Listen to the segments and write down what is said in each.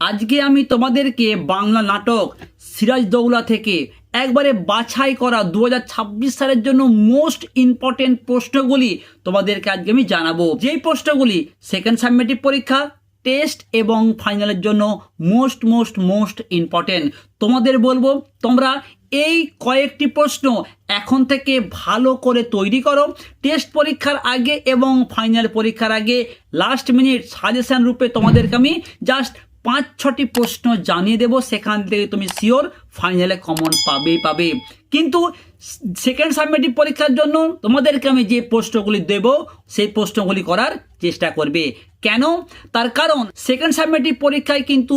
আজকে আমি তোমাদেরকে বাংলা নাটক সিরাজ দৌলা থেকে একবারে বাছাই করা দু হাজার ছাব্বিশ সালের জন্য মোস্ট ইম্পর্টেন্ট প্রশ্নগুলি তোমাদেরকে আজকে আমি জানাব। যেই প্রশ্নগুলি সেকেন্ড সাবমেটিভ পরীক্ষা, টেস্ট এবং ফাইনালের জন্য মোস্ট মোস্ট মোস্ট ইম্পর্টেন্ট। তোমাদের বলব, তোমরা এই কয়েকটি প্রশ্ন এখন থেকে ভালো করে তৈরি করো। টেস্ট পরীক্ষার আগে এবং ফাইনাল পরীক্ষার আগে লাস্ট মিনিট সাজেশন রূপে তোমাদেরকে আমি জাস্ট পাঁচ ছটি প্রশ্ন জানিয়ে দেবো সেখান থেকে তুমি শিওর ফাইনালে কমন পাবেই পাবে কিন্তু সেকেন্ড সাবমেটিভ পরীক্ষার জন্য তোমাদেরকে আমি যে প্রশ্নগুলি দেব, সেই প্রশ্নগুলি করার চেষ্টা করবে। কেন? তার কারণ সেকেন্ড সাবমেটিভ পরীক্ষায় কিন্তু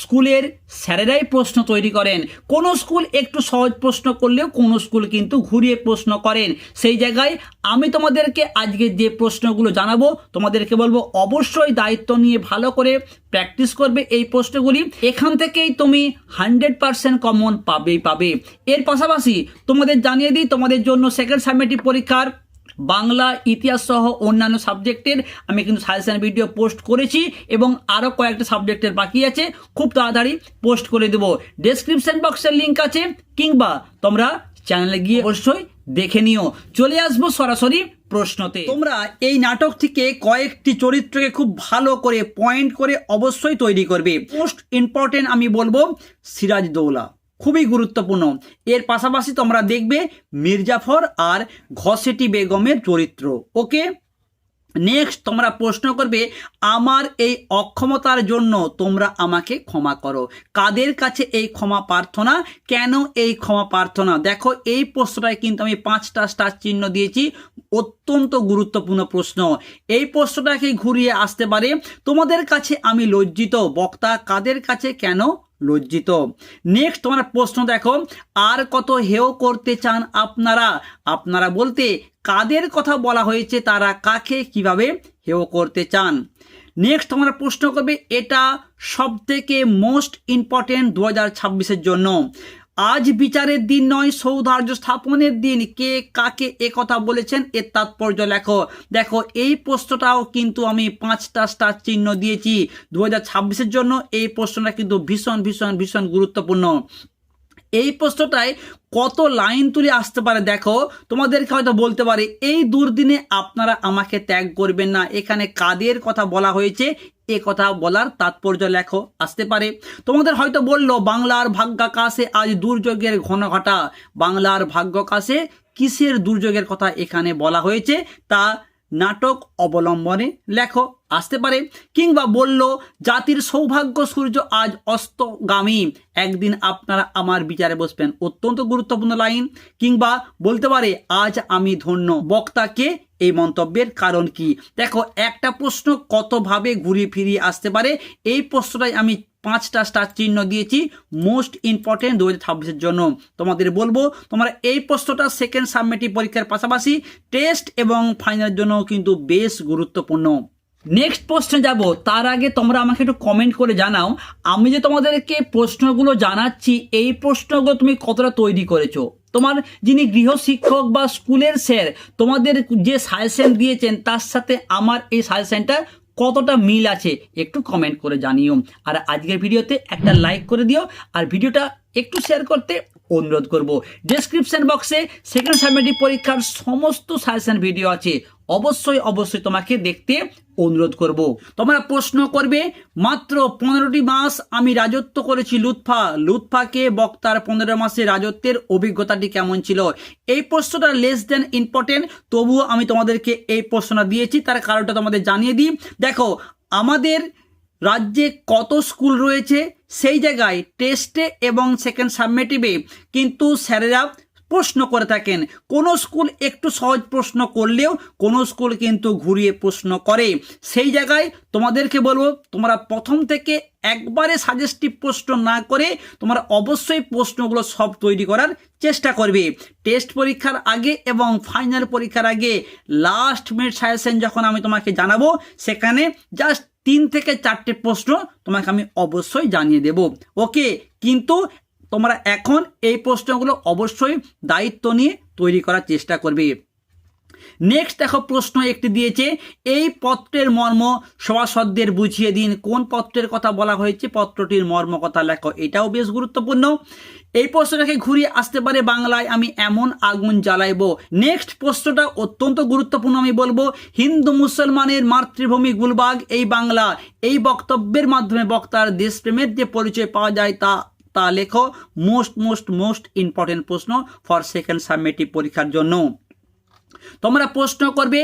স্কুলের স্যারেরাই প্রশ্ন তৈরি করেন। কোনো স্কুল একটু সহজ প্রশ্ন করলেও কোনো স্কুল কিন্তু ঘুরিয়ে প্রশ্ন করেন। সেই জায়গায় আমি তোমাদেরকে আজকে যে প্রশ্নগুলো জানাব, তোমাদেরকে বলব অবশ্যই দায়িত্ব নিয়ে ভালো করে প্র্যাকটিস করবে এই প্রশ্নগুলি। এখান থেকেই তুমি হান্ড্রেড পারসেন্ট কমন পাবেই পাবে। এর পাশাপাশি তোমাদের জানিয়ে দিই, তোমাদের জন্য সেকেন্ড সাবমেটিভ পরীক্ষার বাংলা ইতিহাস সহ অন্যান্য সাবজেক্টের আমি কিন্তু সাজেশন ভিডিও পোস্ট করেছি এবং আরও কয়েকটা সাবজেক্টের বাকি আছে। খুব তাড়াতাড়ি পোস্ট করে দেবো। ডেসক্রিপশন বক্সের লিঙ্ক আছে, কিংবা তোমরা চ্যানেলে গিয়ে অবশ্যই দেখে নিও। চলে আসব সরাসরি প্রশ্নতে। তোমরা এই নাটক থেকে কয়েকটি চরিত্রকে খুব ভালো করে পয়েন্ট করে অবশ্যই তৈরি করবে। মোস্ট ইম্পর্টেন্ট আমি বলব সিরাজ দৌলা। খুবই গুরুত্বপূর্ণ। এর পাশাপাশি তোমরা দেখবে মির্জাফর আর ঘসেটি বেগমের চরিত্র। ওকে? নেক্সট তোমরা প্রশ্ন করবে, আমার এই অক্ষমতার জন্য তোমরা আমাকে ক্ষমা করো। কাদের কাছে এই ক্ষমা প্রার্থনা? কেন এই ক্ষমা প্রার্থনা? দেখো, এই প্রশ্নটায় কিন্তু আমি পাঁচটা স্টার চিহ্ন দিয়েছি। অত্যন্ত গুরুত্বপূর্ণ প্রশ্ন। এই প্রশ্নটাকে ঘুরিয়ে আসতে পারে, তোমাদের কাছে আমি লজ্জিত। বক্তা, কাদের কাছে? কেন? লজ্জিত। নেক্সট তোমরা প্রশ্ন দেখো, আর কত হেয় করতে চান আপনারা? আপনারা বলতে কাদের কথা বলা হয়েছে, তারা কাকে কীভাবে হেয় করতে চান? নেক্সট তোমরা প্রশ্ন করবে, এটা সবথেকে মোস্ট ইম্পর্টেন্ট দু হাজার জন্য। আজ বিচারের দিন নয় সৌধার্য স্থাপনের দিন। কে কাকে এ কথা বলেছেন, এর তাৎপর্য লেখো। দেখো, এই প্রশ্নটাও কিন্তু আমি পাঁচটা স্টার চিহ্ন দিয়েছি। দু হাজার জন্য এই প্রশ্নটা কিন্তু ভীষণ ভীষণ ভীষণ গুরুত্বপূর্ণ। এই প্রশ্নটায় কত লাইন তুলে আসতে পারে দেখো। তোমাদেরকে হয়তো বলতে পারে, এই দুর্দিনে আপনারা আমাকে ত্যাগ করবেন না। এখানে কাদের কথা বলা হয়েছে এ কথা বলার তাৎপর্য লেখো, আসতে পারে। তোমাদের হয়তো বলল, বাংলার ভাগ্যাকাশে আজ দুর্যোগের ঘন ঘটা। বাংলার ভাগ্যাকাশে কিসের দুর্যোগের কথা এখানে বলা হয়েছে? তা নাটক অবলম্বনে লেখো, আসতে পারে। কিংবা বলল, জাতির সৌভাগ্য সূর্য আজ অস্তগামী। একদিন আপনারা আমার বিচারে বসবেন। অত্যন্ত গুরুত্বপূর্ণ লাইন। কিংবা বলতে পারে, আজ আমি ধন্য। বক্তাকে এই মন্তব্যের কারণ কি? দেখো, একটা প্রশ্ন কতভাবে ঘুরে ফিরিয়ে আসতে পারে? এই প্রশ্নটাই আমি পাঁচটা স্টার চিহ্ন দিয়েছি মোস্ট ইম্পর্টেন্ট দু হাজার ছাব্বিশের জন্য। তোমাদের বলব, তোমরা এই প্রশ্নটা সেকেন্ড সাবমেটিভ পরীক্ষার পাশাপাশি টেস্ট এবং ফাইনালের জন্য কিন্তু বেশ গুরুত্বপূর্ণ। নেক্সট প্রশ্নে যাব। তার আগে তোমরা আমাকে একটু কমেন্ট করে জানাও। আমি যে তোমাদেরকে প্রশ্নগুলো জানাচ্ছি, এই প্রশ্নগুলো তুমি কতটা তৈরি করেছ? তোমার যিনি গৃহ শিক্ষক বা স্কুলের স্যার তোমাদের যে সাজেশন দিয়েছেন, তার সাথে আমার এই সাজেশনটা কতটা মিল আছে, একটু কমেন্ট করে জানিও। আর আজকের ভিডিওতে একটা লাইক করে দিও, আর ভিডিওটা একটু শেয়ার করতে অনুরোধ করব। ডেসক্রিপশন বক্সে সেকেন্ড সাবমেটিভ পরীক্ষার সমস্ত সাজেশন ভিডিও আছে। অবশ্যই অবশ্যই তোমাকে দেখতে অনুরোধ করব। তোমরা প্রশ্ন করবে, মাত্র পনেরোটি মাস আমি রাজত্ব করেছি লুৎফা। লুৎফাকে বক্তার পনেরো মাসে রাজত্বের অভিজ্ঞতাটি কেমন ছিল? এই প্রশ্নটা লেস দেন ইম্পর্টেন্ট তবুও আমি তোমাদেরকে এই প্রশ্নটা দিয়েছি, তার কারণটা তোমাদের জানিয়ে দিই। দেখো, আমাদের রাজ্যে কত স্কুল রয়েছে? সেই জায়গায় টেস্টে এবং সেকেন্ড সাবমেটিভে কিন্তু স্যারেরা প্রশ্ন করে থাকেন। কোনো স্কুল একটু সহজ প্রশ্ন করলেও কোনো স্কুল কিন্তু ঘুরিয়ে প্রশ্ন করে। সেই জায়গায় তোমাদেরকে বলব, তোমরা প্রথম থেকে একবারে সাজেস্টিভ প্রশ্ন না করে তোমরা অবশ্যই প্রশ্নগুলো সব তৈরি করার চেষ্টা করবে। টেস্ট পরীক্ষার আগে এবং ফাইনাল পরীক্ষার আগে লাস্ট মিনিট সাজেশন যখন আমি তোমাকে জানাব, সেখানে জাস্ট তিন থেকে চারটে প্রশ্ন তোমাকে আমি অবশ্যই জানিয়ে দেব। ওকে কিন্তু তোমরা এখন এই প্রশ্নগুলো অবশ্যই দায়িত্ব নিয়ে তৈরি করার চেষ্টা করবে। নেক্সট দেখো প্রশ্ন একটি দিয়েছে, এই পত্রের মর্ম সভাসদদের বুঝিয়ে দিন। কোন পত্রের কথা বলা হয়েছে? পত্রটির মর্ম কথা লেখো। এটাও বেশ গুরুত্বপূর্ণ। এই প্রশ্নটাকে ঘুরিয়ে আসতে পারে বাংলায়, আমি এমন আগুন জ্বালাইবো। নেক্সট প্রশ্নটা অত্যন্ত গুরুত্বপূর্ণ, আমি বলব, হিন্দু মুসলমানের মাতৃভূমি গুলবাগ, এই বাংলা। এই বক্তব্যের মাধ্যমে বক্তার দেশপ্রেমের যে পরিচয় পাওয়া যায় তা তা লেখো। মোস্ট মোস্ট মোস্ট ইম্পর্টেন্ট প্রশ্ন ফর সেকেন্ড সাবমেটিভ পরীক্ষার জন্য। তোমরা প্রশ্ন করবে,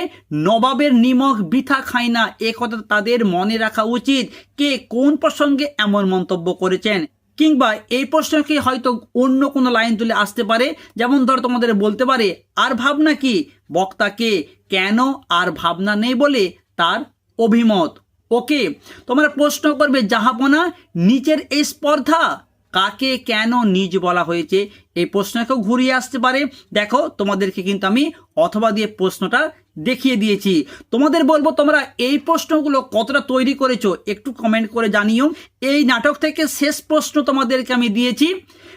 নবাবের নিমক বৃথা খায় না, এ কথা তাদের মনে রাখা উচিত। কে কোন প্রসঙ্গে এমন মন্তব্য করেছেন? কিংবা এই প্রশ্নকে হয়তো অন্য কোনো লাইন তুলে আসতে পারে, যেমন ধর তোমাদের বলতে পারে, আর ভাবনা কি? বক্তাকে কেন আর ভাবনা নেই বলে? তার অভিমত। ওকে, তোমরা প্রশ্ন করবে, জাহাপনা, নিচের এই স্পর্ধা? কাকে কেন নিজ বলা হয়েছে? এই প্রশ্নকেও ঘুরিয়ে আসতে পারে। দেখো, তোমাদেরকে কিন্তু আমি অথবা দিয়ে প্রশ্নটা দেখিয়ে দিয়েছি। তোমাদের বলব তোমরা এই প্রশ্নগুলো কতটা তৈরি করেছ একটু কমেন্ট করে জানিও। এই নাটক থেকে শেষ প্রশ্ন তোমাদেরকে আমি দিয়েছি।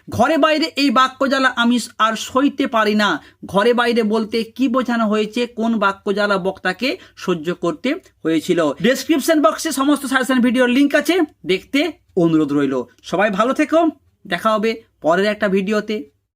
ঘরে বাইরে এই বাক্যজ্বালা আমি আর সইতে পারি না। ঘরে বাইরে বলতে কি বোঝানো হয়েছে, কোন বাক্যজ্বালা বক্তাকে সহ্য করতে হয়েছিল। ডেসক্রিপশন বক্সে সমস্ত সাজেশন ভিডিওর লিঙ্ক আছে। দেখতে অনুরোধ রইল। সবাই ভালো থেকো। দেখা হবে পরের একটা ভিডিওতে